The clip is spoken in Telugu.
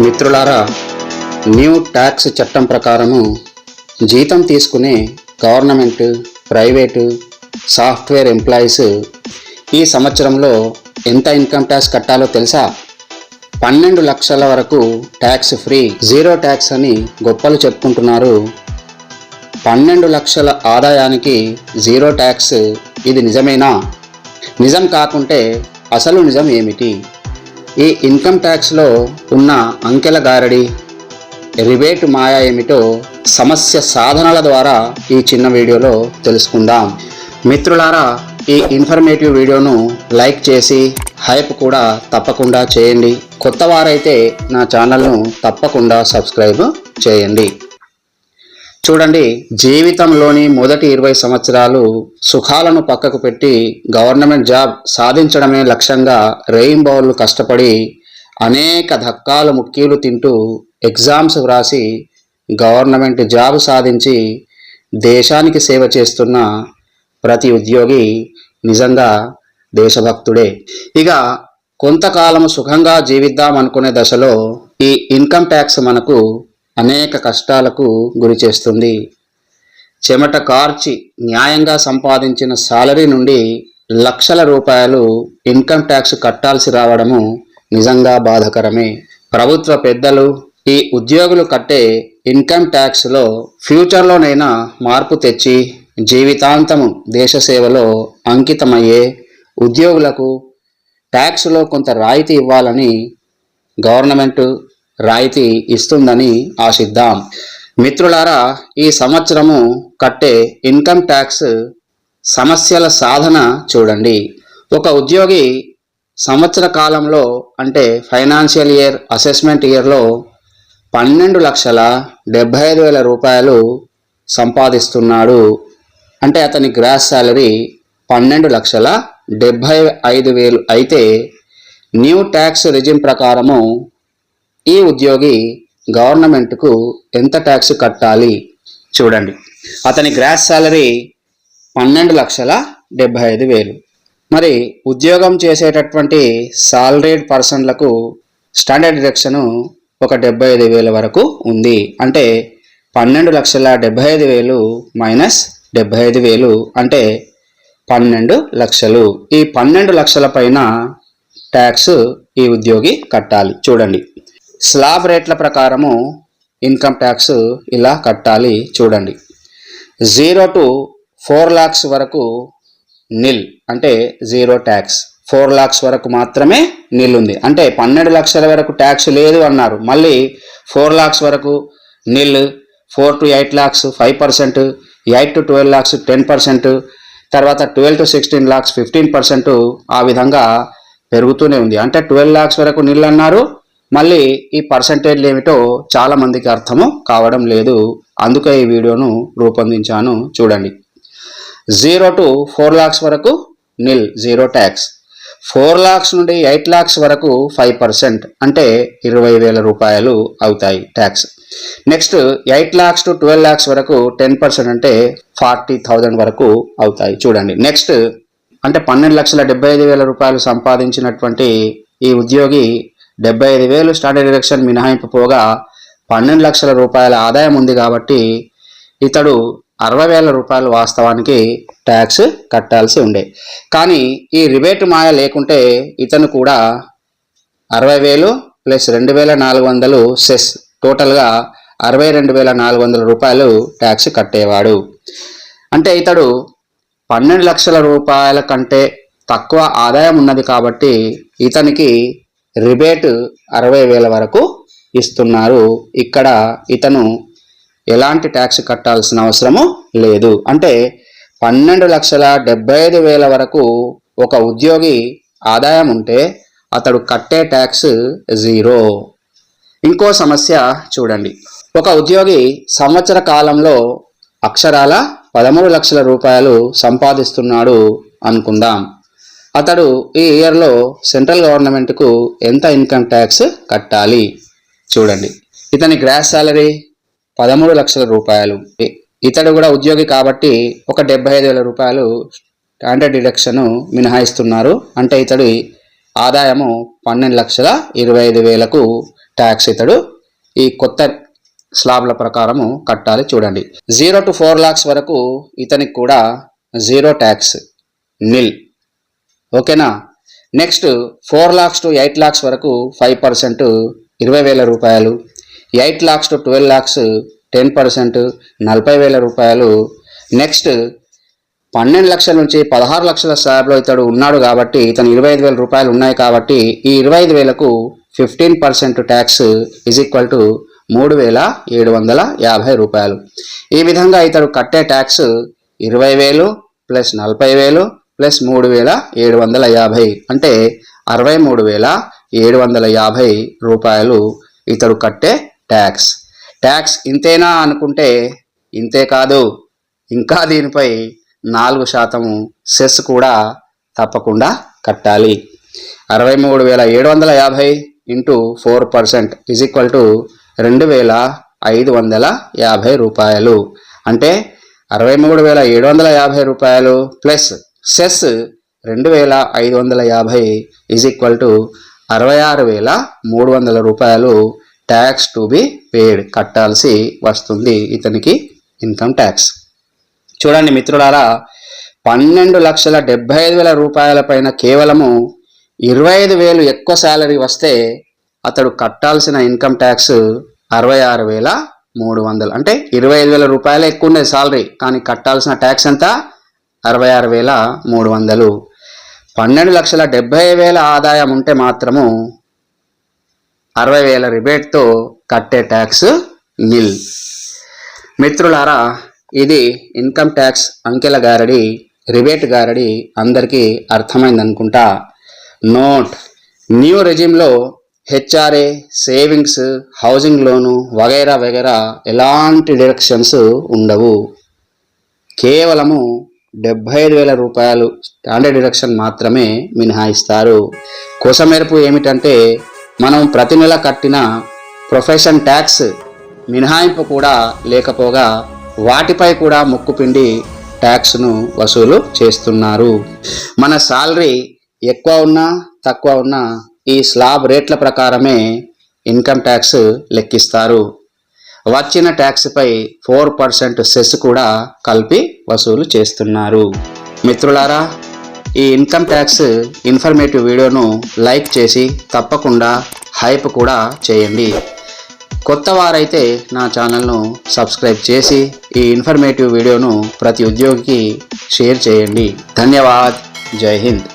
మిత్రులారా న్యూ ట్యాక్స్ చట్టం ప్రకారము జీతం తీసుకునే గవర్నమెంట్ ప్రైవేటు సాఫ్ట్వేర్ ఎంప్లాయీస్ ఈ సంవత్సరంలో ఎంత ఇన్కమ్ ట్యాక్స్ కట్టాలో తెలుసా? పన్నెండు లక్షల వరకు ట్యాక్స్ ఫ్రీ జీరో ట్యాక్స్ అని గొప్పలు చెప్పుకుంటున్నారు. పన్నెండు లక్షల ఆదాయానికి జీరో ట్యాక్స్ ఇది నిజమేనా? నిజం కాకుంటే అసలు నిజం ఏమిటి? ఈ ఇన్కమ్ ట్యాక్స్లో ఉన్న అంకెల గారడి రిబేట్ మాయా ఏమిటో సమస్య సాధనల ద్వారా ఈ చిన్న వీడియోలో తెలుసుకుందాం. మిత్రులారా ఈ ఇన్ఫర్మేటివ్ వీడియోను లైక్ చేసి హైప్ కూడా తప్పకుండా చేయండి. కొత్త వారైతే నా ఛానల్ను తప్పకుండా సబ్స్క్రైబ్ చేయండి. చూడండి జీవితంలోని మొదటి ఇరవై సంవత్సరాలు సుఖాలను పక్కకు పెట్టి గవర్నమెంట్ జాబ్ సాధించడమే లక్ష్యంగా రెయిన్బౌలు కష్టపడి అనేక ధక్కాలు ముక్కీలు తింటూ ఎగ్జామ్స్ వ్రాసి గవర్నమెంట్ జాబ్ సాధించి దేశానికి సేవ చేస్తున్న ప్రతి ఉద్యోగి నిజంగా దేశభక్తుడే. ఇక కొంతకాలం సుఖంగా జీవిద్దాం అనుకునే దశలో ఈ ఇన్కమ్ ట్యాక్స్ మనకు అనేక కష్టాలకు గురి చేస్తుంది. చెమట కార్చి న్యాయంగా సంపాదించిన సాలరీ నుండి లక్షల రూపాయలు ఇన్కమ్ ట్యాక్స్ కట్టాల్సి రావడము నిజంగా బాధకరమే. ప్రభుత్వ పెద్దలు ఈ ఉద్యోగులు కట్టే ఇన్కమ్ ట్యాక్స్లో ఫ్యూచర్లోనైనా మార్పు తెచ్చి జీవితాంతము దేశ సేవలో అంకితమయ్యే ఉద్యోగులకు ట్యాక్స్లో కొంత రాయితీ ఇవ్వాలని గవర్నమెంట్ రాయితీ ఇస్తుందని ఆశిద్దాం. మిత్రులారా ఈ సంవత్సరము కట్టే ఇన్కమ్ ట్యాక్స్ సమస్యల సాధన చూడండి. ఒక ఉద్యోగి సంవత్సర కాలంలో అంటే ఫైనాన్షియల్ ఇయర్ అసెస్మెంట్ ఇయర్లో పన్నెండు లక్షల డెబ్భై ఐదు వేల రూపాయలు సంపాదిస్తున్నాడు. అంటే అతని గ్రాస్ శాలరీ పన్నెండు లక్షల డెబ్భై ఐదు వేలు. అయితే న్యూ ట్యాక్స్ రిజిమ్ ప్రకారము ఈ ఉద్యోగి గవర్నమెంట్కు ఎంత ట్యాక్స్ కట్టాలి? చూడండి. అతని గ్రాస్ శాలరీ పన్నెండు లక్షల డెబ్బై ఐదు వేలు. మరి ఉద్యోగం చేసేటటువంటి సాలరీడ్ పర్సన్లకు స్టాండర్డ్ డిడక్షను ఒక డెబ్బై ఐదు వేల వరకు ఉంది. అంటే పన్నెండు లక్షల డెబ్బై ఐదు వేలు మైనస్ డెబ్బై ఐదు వేలు అంటే పన్నెండు లక్షలు. ఈ పన్నెండు లక్షల పైన ట్యాక్స్ ఈ ఉద్యోగి కట్టాలి. చూడండి. స్లాబ్ రేట్ల ప్రకారము ఇన్కమ్ ట్యాక్స్ ఇలా కట్టాలి చూడండి. జీరో టు ఫోర్ లాక్స్ వరకు నిల్ అంటే జీరో ట్యాక్స్. ఫోర్ లాక్స్ వరకు మాత్రమే నిల్ ఉంది. అంటే పన్నెండు లక్షల వరకు ట్యాక్స్ లేదు అన్నారు. మళ్ళీ ఫోర్ లాక్స్ వరకు nil four to eight lakhs five percent eight to twelve lakhs ten percent తర్వాత twelve to sixteen lakhs fifteen percent ఆ విధంగా పెరుగుతూనే ఉంది. అంటే ట్వెల్వ్ లాక్స్ వరకు నిల్ అన్నారు. మళ్ళీ ఈ పర్సంటేజ్లు ఏమిటో చాలా మందికి అర్థము కావడం లేదు. అందుకే ఈ వీడియోను రూపొందించాను. చూడండి. జీరో టు ఫోర్ లాక్స్ వరకు nil zero tax four lakhs నుండి ఎయిట్ లాక్స్ వరకు ఫైవ్ పర్సెంట్ అంటే ఇరవై వేల రూపాయలు అవుతాయి tax next eight lakhs to twelve lakhs వరకు టెన్ పర్సెంట్ అంటే ఫార్టీ థౌజండ్ వరకు అవుతాయి. చూడండి. నెక్స్ట్ అంటే పన్నెండు లక్షల డెబ్బై ఐదు వేల రూపాయలు సంపాదించినటువంటి ఈ ఉద్యోగి డెబ్బై ఐదు వేలు స్టాండర్డ్ డిడక్షన్ మినహాయింపు పోగా పన్నెండు లక్షల రూపాయల ఆదాయం ఉంది కాబట్టి ఇతడు అరవై వేల రూపాయలు వాస్తవానికి ట్యాక్స్ కట్టాల్సి ఉండే. కానీ ఈ రిబేట్ మాయ లేకుంటే ఇతను కూడా అరవై వేలు ప్లస్ రెండు వేల నాలుగు వందలు సెస్ టోటల్గా అరవై రెండు వేల నాలుగు వందల రూపాయలు ట్యాక్స్ కట్టేవాడు. అంటే ఇతడు పన్నెండు లక్షల రూపాయల కంటే తక్కువ ఆదాయం ఉన్నది కాబట్టి ఇతనికి రిబేట్ అరవై వేల వరకు ఇస్తున్నారు. ఇక్కడ ఇతను ఎలాంటి ట్యాక్స్ కట్టాల్సిన అవసరము లేదు. అంటే పన్నెండు లక్షల డెబ్బై ఐదు వేల వరకు ఒక ఉద్యోగి ఆదాయం ఉంటే అతడు కట్టే ట్యాక్స్ జీరో. ఇంకో సమస్య చూడండి. ఒక ఉద్యోగి సంవత్సర కాలంలో అక్షరాల పదమూడు లక్షల రూపాయలు సంపాదిస్తున్నాడు అనుకుందాం. అతడు ఈ ఇయర్లో సెంట్రల్ గవర్నమెంట్కు ఎంత ఇన్కమ్ ట్యాక్స్ కట్టాలి? చూడండి. ఇతని గ్రాస్ శాలరీ పదమూడు లక్షల రూపాయలు. ఇతడు కూడా ఉద్యోగి కాబట్టి ఒక డెబ్బై ఐదు వేల రూపాయలు స్టాండర్డ్ డిడక్షన్ మినహాయిస్తున్నారు. అంటే ఇతడి ఆదాయము పన్నెండు లక్షల ఇరవై ఐదు వేలకు ట్యాక్స్ ఇతడు ఈ కొత్త స్లాబ్ల ప్రకారము కట్టాలి చూడండి. జీరో టు ఫోర్ లాక్స్ వరకు ఇతనికి కూడా జీరో ట్యాక్స్ నిల్ ఓకేనా? Next four lakhs to eight lakhs వరకు ఫైవ్ పర్సెంట్ ఇరవై వేల రూపాయలు. Eight lakhs to twelve lakhs ten percent నలభై వేల రూపాయలు. నెక్స్ట్ పన్నెండు లక్షల నుంచి పదహారు లక్షల స్లాబ్లో ఇతడు ఉన్నాడు కాబట్టి ఇతను ఇరవై ఐదు వేల రూపాయలు ఉన్నాయి కాబట్టి ఈ ఇరవై ఐదు వేలకు fifteen percent tax is equal to మూడు వేల ఏడు వందల యాభై రూపాయలు. ఈ విధంగా ఇతడు కట్టే ట్యాక్స్ ఇరవై వేలు ప్లస్ నలభై వేలు ప్లస్ మూడు వేల ఏడు వందల యాభై. అంటే అరవై మూడు వేల ఏడు వందల యాభై రూపాయలు ఇతడు కట్టే ట్యాక్స్. ట్యాక్స్ ఇంతేనా అనుకుంటే ఇంతే కాదు. ఇంకా దీనిపై నాలుగు శాతం సెస్ కూడా తప్పకుండా కట్టాలి. అరవై మూడు వేల ఏడు వందల యాభై into four percent is equal to రెండు వేల ఐదు వందల యాభై రూపాయలు. అంటే అరవై మూడు వేల ఏడు వందల యాభై రూపాయలు ప్లస్ సెస్ రెండు వేల ఐదు వందల యాభై ఈజ్ ఈక్వల్ టు అరవై ఆరు వేల మూడు వందల రూపాయలు ట్యాక్స్ టు బి పేడ్ కట్టాల్సి వస్తుంది ఇతనికి ఇన్కమ్ ట్యాక్స్ చూడండి మిత్రులారా పన్నెండు లక్షల డెబ్బై ఐదు వేల రూపాయల పైన కేవలము ఇరవై ఐదు వేలు ఎక్కువ శాలరీ వస్తే అతడు కట్టాల్సిన ఇన్కమ్ ట్యాక్స్ అరవై ఆరు వేల మూడు వందలు. అంటే ఇరవై ఐదు వేల రూపాయలు ఎక్కువ ఉండేది శాలరీ కానీ కట్టాల్సిన ట్యాక్స్ ఎంత? అరవై ఆరు వేల మూడు వందలు. పన్నెండు లక్షల డెబ్బై వేల ఆదాయం ఉంటే మాత్రము అరవై వేల రిబేట్తో కట్టే ట్యాక్స్ నిల్ మిత్రులారా ఇది ఇన్కమ్ ట్యాక్స్ అంకెల గారడి రిబేట్ గారడి అందరికీ అర్థమైందనుకుంటా. నోట్ న్యూ రెజిమ్లో హెచ్ఆర్ఏ సేవింగ్స్ హౌసింగ్ లోను వగైరా వగైరా ఎలాంటి డిడక్షన్స్ ఉండవు. కేవలము డెబ్బై ఐదు వేల రూపాయలు స్టాండర్డ్ డిడక్షన్ మాత్రమే మినహాయిస్తారు. కోసమెరుపు ఏమిటంటే మనం ప్రతి నెల కట్టిన ప్రొఫెషన్ ట్యాక్స్ మినహాయింపు కూడా లేకపోగా వాటిపై కూడా ముక్కుపిండి ట్యాక్స్ను వసూలు చేస్తున్నారు. మన సాలరీ ఎక్కువ ఉన్నా తక్కువ ఉన్నా ఈ స్లాబ్ రేట్ల ప్రకారమే ఇన్కమ్ ట్యాక్స్ లెక్కిస్తారు. వచ్చిన ట్యాక్స్పై ఫోర్ పర్సెంట్ సెస్ కూడా కలిపి వసూలు చేస్తున్నారు. మిత్రులారా ఈ ఇన్కమ్ ట్యాక్స్ ఇన్ఫర్మేటివ్ వీడియోను లైక్ చేసి తప్పకుండా హైప్ కూడా చేయండి. కొత్త వారైతే నా ఛానల్ను సబ్స్క్రైబ్ చేసి ఈ ఇన్ఫర్మేటివ్ వీడియోను ప్రతి ఉద్యోగికి షేర్ చేయండి. ధన్యవాద్. జై హింద్.